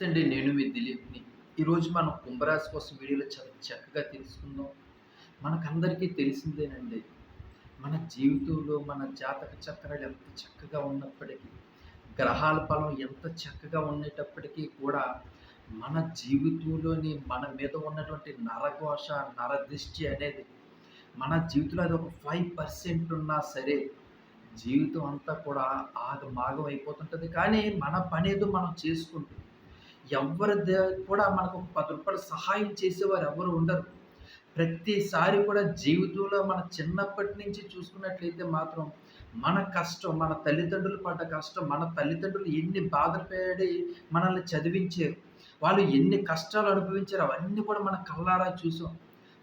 నమస్తే అండి నేను మీ దిలీప్ని ఈరోజు మనం కుంభరాశి కోసం వీడియోలో చాలా చక్కగా తెలుసుకుందాం. మనకందరికీ తెలిసిందేనండి మన జీవితంలో మన జాతక చక్రాలు ఎంత చక్కగా ఉన్నప్పటికీ గ్రహాల బలం ఎంత చక్కగా ఉండేటప్పటికీ కూడా మన జీవితంలోని మన మీద ఉన్నటువంటి నరఘోష నరదృష్టి అనేది మన జీవితంలో అది ఒక ఫైవ్ పర్సెంట్ ఉన్నా సరే జీవితం అంతా కూడా ఆగమాగం అయిపోతుంటుంది. కానీ మన పని మనం చేసుకుంటుంది ఎవరి కూడా మనకు పది రూపాయలు సహాయం చేసేవారు ఎవరు ఉండరు. ప్రతిసారి కూడా జీవితంలో మన చిన్నప్పటి నుంచి చూసుకున్నట్లయితే మాత్రం మన కష్టం మన తల్లిదండ్రులు పడ్డ కష్టం మన తల్లిదండ్రులు ఎన్ని బాధలు పడి మనల్ని చదివించారు వాళ్ళు ఎన్ని కష్టాలు అనుభవించారు అవన్నీ కూడా మన కళ్ళారా చూసాం.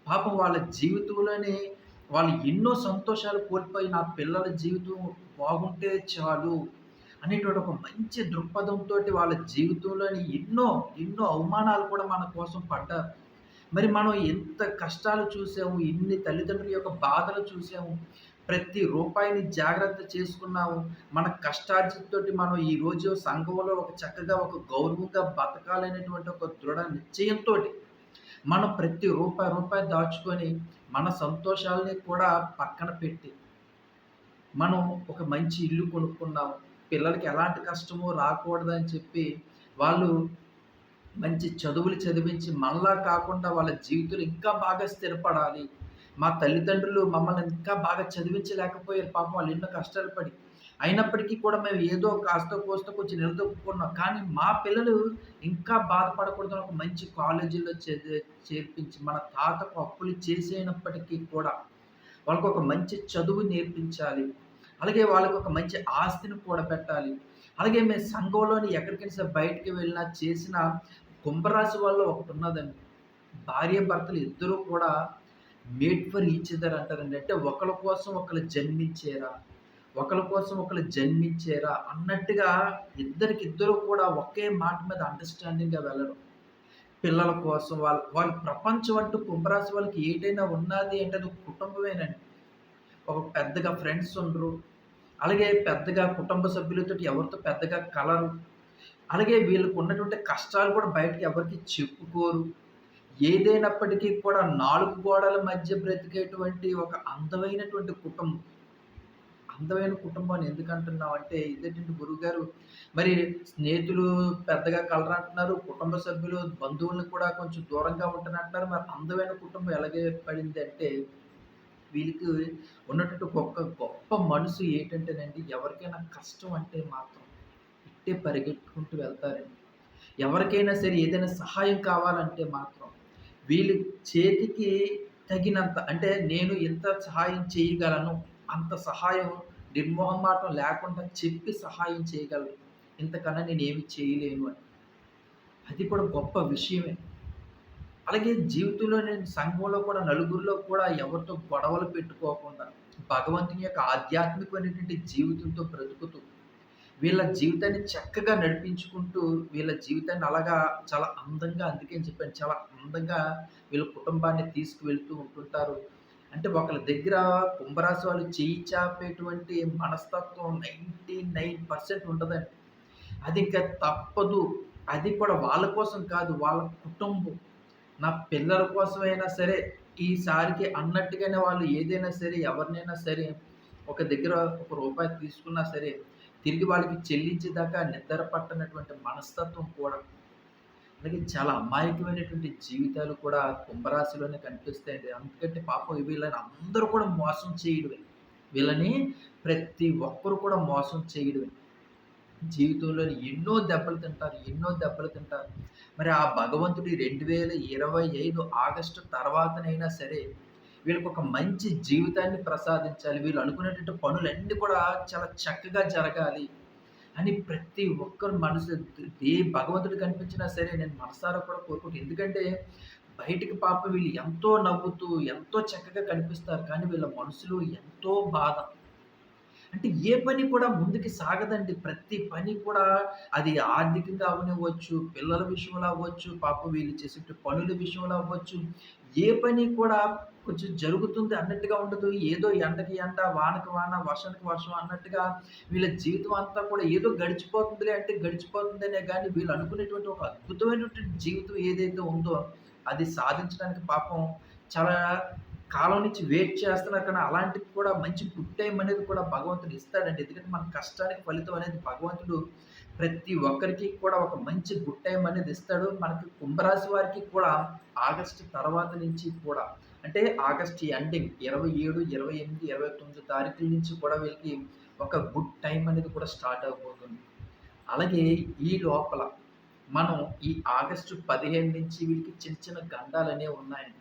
పాపం వాళ్ళ జీవితంలోనే వాళ్ళు ఎన్నో సంతోషాలు కోల్పోయి నా పిల్లల జీవితం బాగుంటే చాలు అనేటువంటి ఒక మంచి దృక్పథంతో వాళ్ళ జీవితంలోని ఎన్నో ఎన్నో అవమానాలు కూడా మన కోసం పడ్డారు. మరి మనం ఎంత కష్టాలు చూసాము ఎన్ని తల్లిదండ్రుల యొక్క బాధలు చూసాము ప్రతి రూపాయిని జాగ్రత్త చేసుకున్నాము. మన కష్టార్జితతోటి మనం ఈ రోజు సంఘంలో ఒక చక్కగా ఒక గౌరవంగా బతకాలనేటువంటి ఒక దృఢ నిశ్చయంతో మనం ప్రతి రూపాయి రూపాయి దాచుకొని మన సంతోషాలని కూడా పక్కన పెట్టి మనం ఒక మంచి ఇల్లు కొనుక్కున్నాము. పిల్లలకి ఎలాంటి కష్టమో రాకూడదని చెప్పి వాళ్ళు మంచి చదువులు చదివించి మనలా కాకుండా వాళ్ళ జీవితంలో ఇంకా బాగా స్థిరపడాలి. మా తల్లిదండ్రులు మమ్మల్ని ఇంకా బాగా చదివించలేకపోయారు. పాపం వాళ్ళు ఎన్నో కష్టాలు పడి అయినప్పటికీ కూడా మేము ఏదో కాస్త కోస్త కొంచెం నిలదొక్కుకున్నాం కానీ మా పిల్లలు ఇంకా బాధపడకూడదు ఒక మంచి కాలేజీలో చేర్పించి మన తాతకు అప్పులు చేసేనప్పటికీ కూడా వాళ్ళకు ఒక మంచి చదువు నేర్పించాలి. అలాగే వాళ్ళకి ఒక మంచి ఆస్తిని కూడబెట్టాలి అలాగే మేము సంఘంలోని ఎక్కడికైనా సరే బయటికి వెళ్ళినా చేసిన కుంభరాశి వల్ల ఒకటి ఉన్నదండి. భార్య భర్తలు ఇద్దరూ కూడా మేట్ ఫర్ ఈచ్ అదర్ అంటారండి. అంటే ఒకరి కోసం ఒకరు జన్మించేరా ఒకరి కోసం ఒకరు జన్మించేరా అన్నట్టుగా ఇద్దరికి ఇద్దరు కూడా ఒకే మాట మీద అండర్స్టాండింగ్గా వెళ్ళడం పిల్లల కోసం వాళ్ళ వాళ్ళ ప్రపంచం అంటూ కుంభరాశి వాళ్ళకి ఏదైనా ఉన్నది అంటే అది కుటుంబమేనండి. ఒక పెద్దగా ఫ్రెండ్స్ ఉండరు. అలాగే పెద్దగా కుటుంబ సభ్యులతో ఎవరితో పెద్దగా కలరు. అలాగే వీళ్ళకు ఉన్నటువంటి కష్టాలు కూడా బయటకు ఎవరికి చెప్పుకోరు. ఏదైనప్పటికీ కూడా నాలుగు గోడల మధ్య బ్రతికేటువంటి ఒక అందమైనటువంటి కుటుంబం. అందమైన కుటుంబాన్ని ఎందుకు అంటున్నాం అంటే ఇదేంటంటే గురువుగారు? మరి స్నేహితులు పెద్దగా కలరంటున్నారు కుటుంబ సభ్యులు బంధువులను కూడా కొంచెం దూరంగా ఉంటున్నట్టున్నారు మరి అందమైన కుటుంబం ఎలాగే పడింది అంటే వీళ్ళకి ఉన్నటువంటి ఒక గొప్ప మనసు ఏంటంటేనండి ఎవరికైనా కష్టం అంటే మాత్రం ఇట్టే పరిగెట్టుకుంటూ వెళ్తారండి. ఎవరికైనా సరే ఏదైనా సహాయం కావాలంటే మాత్రం వీళ్ళు చేతికి తగినంత అంటే నేను ఎంత సహాయం చేయగలను అంత సహాయం నిర్మోహమాటం లేకుండా చెప్పి సహాయం చేయగలను. ఇంతకన్నా నేను ఏమి చేయలేను అని. అది కూడా గొప్ప విషయమే. అలాగే జీవితంలో నేను సంఘంలో కూడా నలుగురిలో కూడా ఎవరితో గొడవలు పెట్టుకోకుండా భగవంతుని యొక్క ఆధ్యాత్మికమైనటువంటి జీవితంతో బ్రతుకుతూ వీళ్ళ జీవితాన్ని చక్కగా నడిపించుకుంటూ వీళ్ళ జీవితాన్ని అలాగా చాలా అందంగా అందుకే అని చెప్పాను చాలా అందంగా వీళ్ళ కుటుంబాన్ని తీసుకువెళ్తూ ఉంటుంటారు. అంటే ఒకళ్ళ దగ్గర కుంభరాశి వాళ్ళు చేయి చాపేటువంటి మనస్తత్వం నైంటీ నైన్ పర్సెంట్ ఉంటుందండి అది ఇంకా తప్పదు. అది కూడా వాళ్ళ కోసం కాదు వాళ్ళ కుటుంబం. నా పిల్లల కోసమైనా సరే ఈసారికి అన్నట్టుగానే వాళ్ళు ఏదైనా సరే ఎవరినైనా సరే ఒక దగ్గర ఒక రూపాయి తీసుకున్నా సరే తిరిగి వాళ్ళకి చెల్లించేదాకా నిద్ర పట్టనటువంటి మనస్తత్వం కూడా అలాగే చాలా అమాయకమైనటువంటి జీవితాలు కూడా కుంభరాశిలోనే కనిపిస్తాయండి. అందుకంటే పాపం వీళ్ళని అందరూ కూడా మోసం చేయడమే. వీళ్ళని ప్రతి ఒక్కరు కూడా మోసం చేయడమే. జీవితంలో ఎన్నో దెబ్బలు తింటారు ఎన్నో దెబ్బలు తింటారు. మరి ఆ భగవంతుడి రెండు వేల ఇరవై ఐదు ఆగస్టు తర్వాతనైనా సరే వీళ్ళకి ఒక మంచి జీవితాన్ని ప్రసాదించాలి. వీళ్ళు అనుకునేటువంటి పనులన్నీ కూడా చాలా చక్కగా జరగాలి అని ప్రతి ఒక్కరు మనసు ఏ భగవంతుడు కనిపించినా సరే నేను మనసారా కూడా కోరుకుంటాను ఎందుకంటే బయటికి పాప వీళ్ళు ఎంతో నవ్వుతూ ఎంతో చక్కగా కనిపిస్తారు. కానీ వీళ్ళ మనసులో ఎంతో బాధ. అంటే ఏ పని కూడా ముందుకు సాగదండి. ప్రతి పని కూడా అది ఆర్థికంగా అవ్వనివ్వచ్చు, పిల్లల విషయంలో అవ్వచ్చు, పాపం వీళ్ళు చేసే పనుల విషయంలో అవ్వచ్చు. ఏ పని కూడా కొంచెం జరుగుతుంది అన్నట్టుగా ఉండదు. ఏదో ఎండకి ఎండ, వానకి వాన, వర్షానికి వర్షం అన్నట్టుగా వీళ్ళ జీవితం అంతా కూడా ఏదో గడిచిపోతుందిలే అంటే గడిచిపోతుందనే కానీ వీళ్ళు అనుకునేటువంటి ఒక అద్భుతమైనటువంటి జీవితం ఏదైతే ఉందో అది సాధించడానికి పాపం చాలా కాలం నుంచి వెయిట్ చేస్తున్నారు కానీ అలాంటివి కూడా మంచి గుడ్ టైం అనేది కూడా భగవంతుడు ఇస్తాడండి. ఎందుకంటే మన కష్టానికి ఫలితం అనేది భగవంతుడు ప్రతి ఒక్కరికి కూడా ఒక మంచి గుడ్ టైం అనేది ఇస్తాడు. మనకి కుంభరాశి వారికి కూడా ఆగస్టు తర్వాత నుంచి కూడా అంటే ఆగస్ట్ ఎండింగ్ 27, 28, 29 తారీఖుల నుంచి కూడా వీళ్ళకి ఒక గుడ్ టైం అనేది కూడా స్టార్ట్ అవ్వబోతుంది. అలాగే ఈ లోపల మనం ఈ ఆగస్టు 15 నుంచి వీళ్ళకి చిన్న చిన్న గండాలనేవి ఉన్నాయండి.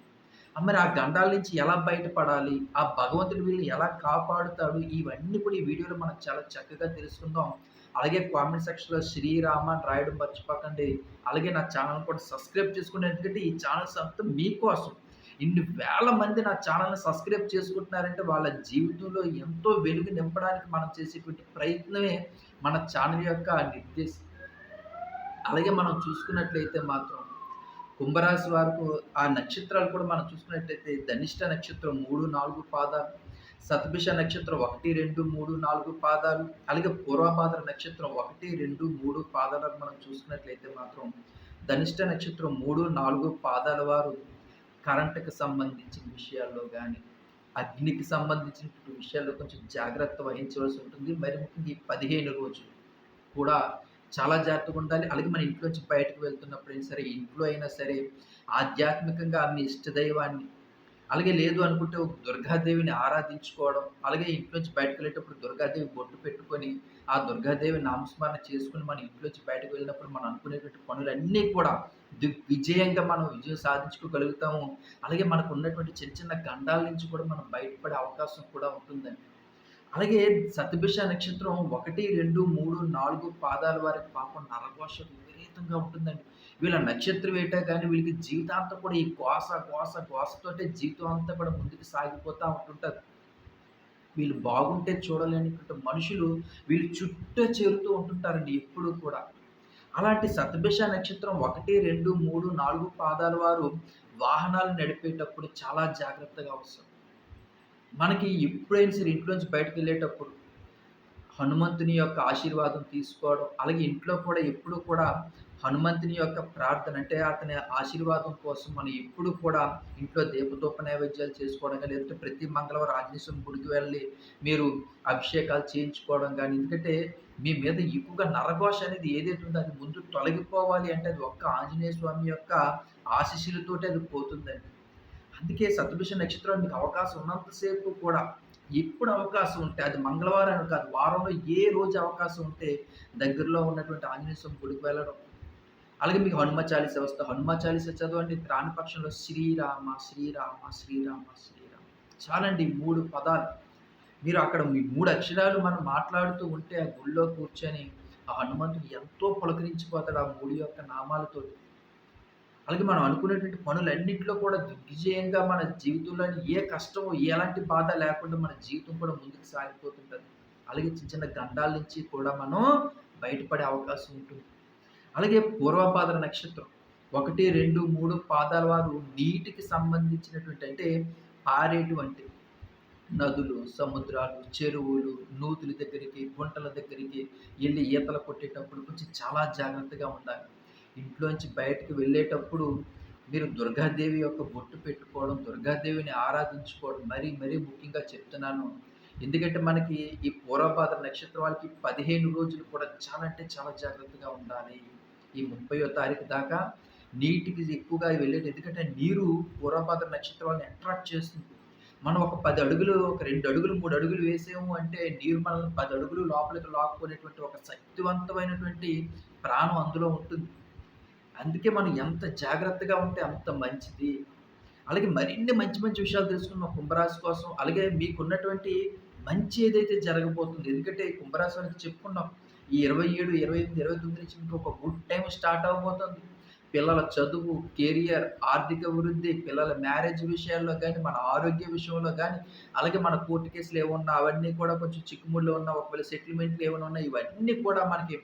మరి ఆ గండాల నుంచి ఎలా బయటపడాలి? ఆ భగవంతుడు వీళ్ళని ఎలా కాపాడుతాడు? ఇవన్నీ కూడా ఈ వీడియోలో మనం చాలా చక్కగా తెలుసుకుందాం. అలాగే కామెంట్ సెక్షన్‌లో శ్రీరామ అని రాయడం మర్చిపోకండి. అలాగే నా ఛానల్ కూడా సబ్స్క్రైబ్ చేసుకోండి. ఎందుకంటే ఈ ఛానల్స్ అంతా మీకోసం. ఇన్ని వేల మంది నా ఛానల్ని సబ్స్క్రైబ్ చేసుకుంటున్నారంటే వాళ్ళ జీవితంలో ఎంతో వెలుగు నింపడానికి మనం చేసేటువంటి ప్రయత్నమే మన ఛానల్ యొక్క నిర్దేశం. అలాగే మనం చూసుకున్నట్లయితే మాత్రం కుంభరాశి వారికి ఆ నక్షత్రాలు కూడా మనం చూసుకున్నట్లయితే ధనిష్ట నక్షత్రం 3, 4 పాదాలు, శతభిష నక్షత్రం 1, 2, 3, 4 పాదాలు, అలాగే పూర్వభాద్ర నక్షత్రం 1, 2, 3 పాదాలను మనం చూసుకున్నట్లయితే మాత్రం ధనిష్ట నక్షత్రం 3, 4 పాదాల వారు కరెంటుకు సంబంధించిన విషయాల్లో కానీ అగ్నికి సంబంధించిన విషయాల్లో కొంచెం జాగ్రత్త వహించవలసి ఉంటుంది. మరి ముఖ్యంగా ఈ 15 రోజులు కూడా చాలా జాగ్రత్తగా ఉండాలి. అలాగే మన ఇంట్లోంచి బయటకు వెళ్తున్నప్పుడు అయినా సరే, ఇంట్లో అయినా సరే ఆధ్యాత్మికంగా మీ ఇష్టదైవాన్ని అలాగే లేదు అనుకుంటే ఒక దుర్గాదేవిని ఆరాధించుకోవడం, అలాగే ఇంట్లోంచి బయటకెళ్ళేటప్పుడు దుర్గాదేవి బొట్టు పెట్టుకొని, ఆ దుర్గాదేవి నామస్మరణ చేసుకుని మన ఇంట్లోంచి బయటకు వెళ్ళినప్పుడు మనం అనుకునేటువంటి పనులన్నీ కూడా విజయంగా మనం విజయం సాధించుకోగలుగుతాము. అలాగే మనకు ఉన్నటువంటి చిన్న చిన్న గండాల నుంచి కూడా మనం బయటపడే అవకాశం కూడా ఉంటుందండి. అలాగే శతభిష నక్షత్రం 1, 2, 3, 4 పాదాల వారికి పాపం నరఘోష విపరీతంగా ఉంటుందండి. వీళ్ళ నక్షత్రం ఏటో కానీ వీళ్ళకి జీవితాంతం కూడా ఈ గోస, గోస, గోసతోటే జీవితం అంతా కూడా ముందుకు సాగిపోతూ ఉంటుంటారు వీళ్ళు బాగుంటే చూడలేనటువంటి మనుషులు వీళ్ళు చుట్టూ చేరుతూ ఉంటుంటారండి ఎప్పుడూ కూడా. అలాంటి శతభిష నక్షత్రం 1, 2, 3, 4 పాదాల వారు వాహనాలు నడిపేటప్పుడు చాలా జాగ్రత్తగా అవసరం. మనకి ఎప్పుడైనా సరే ఇంట్లోంచి బయటకెళ్ళేటప్పుడు హనుమంతుని యొక్క ఆశీర్వాదం తీసుకోవడం, అలాగే ఇంట్లో కూడా ఎప్పుడూ కూడా హనుమంతుని యొక్క ప్రార్థన అంటే అతని ఆశీర్వాదం కోసం మనం ఎప్పుడు కూడా ఇంట్లో దీపధూప నైవేద్యాలు చేసుకోవడం కానీ లేదంటే ప్రతి మంగళవారం ఆంజనేయ స్వామి గుడికి వెళ్ళి మీరు అభిషేకాలు చేయించుకోవడం కానీ ఎందుకంటే మీ మీద ఎక్కువగా నరఘోష అనేది ఏదైతే ఉందో అది ముందు తొలగిపోవాలి అంటే అది ఒక్క ఆంజనేయ స్వామి యొక్క ఆశీస్సులతోటే అది పోతుందండి. అందుకే శతభిష నక్షత్రం మీకు అవకాశం ఉన్నంతసేపు కూడా ఎప్పుడు అవకాశం ఉంటే అది మంగళవారం కాదు వారంలో ఏ రోజు అవకాశం ఉంటే దగ్గరలో ఉన్నటువంటి ఆంజనేయ స్వామి గుడికి వెళ్ళడం. అలాగే మీకు హనుమ చాలీస వస్తే హనుమ చాలీస చదవండి. రాని శ్రీరామ, శ్రీరామ, శ్రీరామ, శ్రీరామ చాలండి మూడు పదాలు. మీరు అక్కడ మీ మూడు అక్షరాలు మనం మాట్లాడుతూ ఉంటే ఆ గుడిలో కూర్చొని ఆ హనుమంతుడు ఎంతో పులకరించిపోతాడు ఆ మూడు యొక్క నామాలతో అలాగే మనం అనుకునేటువంటి పనులన్నింటిలో కూడా దిగ్విజయంగా మన జీవితంలోని ఏ కష్టం, ఎలాంటి బాధ లేకుండా మన జీవితం కూడా ముందుకు సాగిపోతుంటుంది అలాగే చిన్న చిన్న గండాల నుంచి కూడా మనం బయటపడే అవకాశం ఉంటుంది. అలాగే పూర్వపాదర నక్షత్రం 1, 2, 3 పాదాల వారు నీటికి సంబంధించినటువంటి అంటే పారేటువంటి నదులు, సముద్రాలు, చెరువులు, నూతుల దగ్గరికి, గుంటల దగ్గరికి వెళ్ళి ఈతలు కొట్టేటప్పుడు కొంచెం చాలా జాగ్రత్తగా ఉండాలి. ఇంట్లోంచి బయటకు వెళ్ళేటప్పుడు మీరు దుర్గాదేవి యొక్క బొట్టు పెట్టుకోవడం, దుర్గాదేవిని ఆరాధించుకోవడం మరీ మరీ ముఖ్యంగా చెప్తున్నాను. ఎందుకంటే మనకి ఈ పూర్వభాద్ర నక్షత్రం వాళ్ళకి 15 రోజులు కూడా చాలా అంటే చాలా జాగ్రత్తగా ఉండాలి. ఈ 30వ తారీఖు దాకా నీటికి ఎక్కువగా వెళ్ళేది ఎందుకంటే నీరు పూర్వభాద్ర నక్షత్రం వాళ్ళని అట్రాక్ట్ చేస్తుంది. మనం ఒక పది అడుగులు, ఒక రెండు అడుగులు, మూడు అడుగులు వేసాము అంటే నీరు మనల్ని పది అడుగులు లోపలికి లాక్కునేటువంటి ఒక శక్తివంతమైనటువంటి ప్రాణం అందులో ఉంటుంది. అందుకే మనం ఎంత జాగ్రత్తగా ఉంటే అంత మంచిది. అలాగే మరిన్ని మంచి మంచి విషయాలు తెలుసుకున్న కుంభరాశి కోసం. అలాగే మీకున్నటువంటి మంచి ఏదైతే జరగబోతుంది ఎందుకంటే కుంభరాశి వారికి చెప్పుకున్నాం. ఈ 27, 28, 29 నుంచి మీకు ఒక గుడ్ టైం స్టార్ట్ అవ్వబోతుంది. పిల్లల చదువు, కెరియర్, ఆర్థిక వృద్ధి, పిల్లల మ్యారేజ్ విషయాల్లో కానీ మన ఆరోగ్య విషయంలో కానీ అలాగే మన కోర్టు కేసులు ఏవున్నా అవన్నీ కూడా కొంచెం చిక్కుముళ్ళు ఉన్న ఒకవేళ సెటిల్మెంట్లు ఏమైనా ఉన్నాయి ఇవన్నీ కూడా మనకి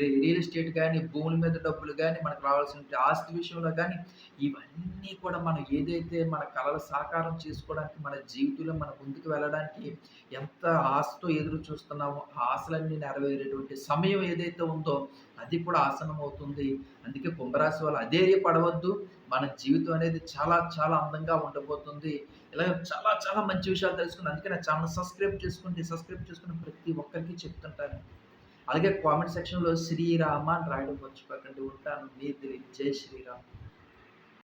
రియల్ ఎస్టేట్ కానీ భూముల మీద డబ్బులు కానీ మనకు రావాల్సిన ఆస్తి విషయంలో కానీ ఇవన్నీ కూడా మనం ఏదైతే మన కళల సాకారం చేసుకోవడానికి మన జీవితంలో మన ముందుకు వెళ్ళడానికి ఎంత ఆశతో ఎదురు చూస్తున్నామో, ఆ ఆశలన్నీ నెరవేరేటువంటి సమయం ఏదైతే ఉందో అది కూడా ఆసనం అవుతుంది అందుకే కుంభరాశి వాళ్ళు అధైర్యపడవద్దు. మన జీవితం అనేది చాలా చాలా అందంగా ఉండబోతుంది. ఇలా చాలా చాలా మంచి విషయాలు తెలుసుకుని అందుకే నా ఛానల్ సబ్స్క్రైబ్ చేసుకోండి. సబ్స్క్రైబ్ చేసుకుని ప్రతి ఒక్కరికి చెప్తుంటాను. అలాగే కామెంట్ సెక్షన్‌లో శ్రీరామ అని రాయడం మర్చిపోకండి. ఉంటాను. మీ దిలీప్. జై శ్రీరామ్.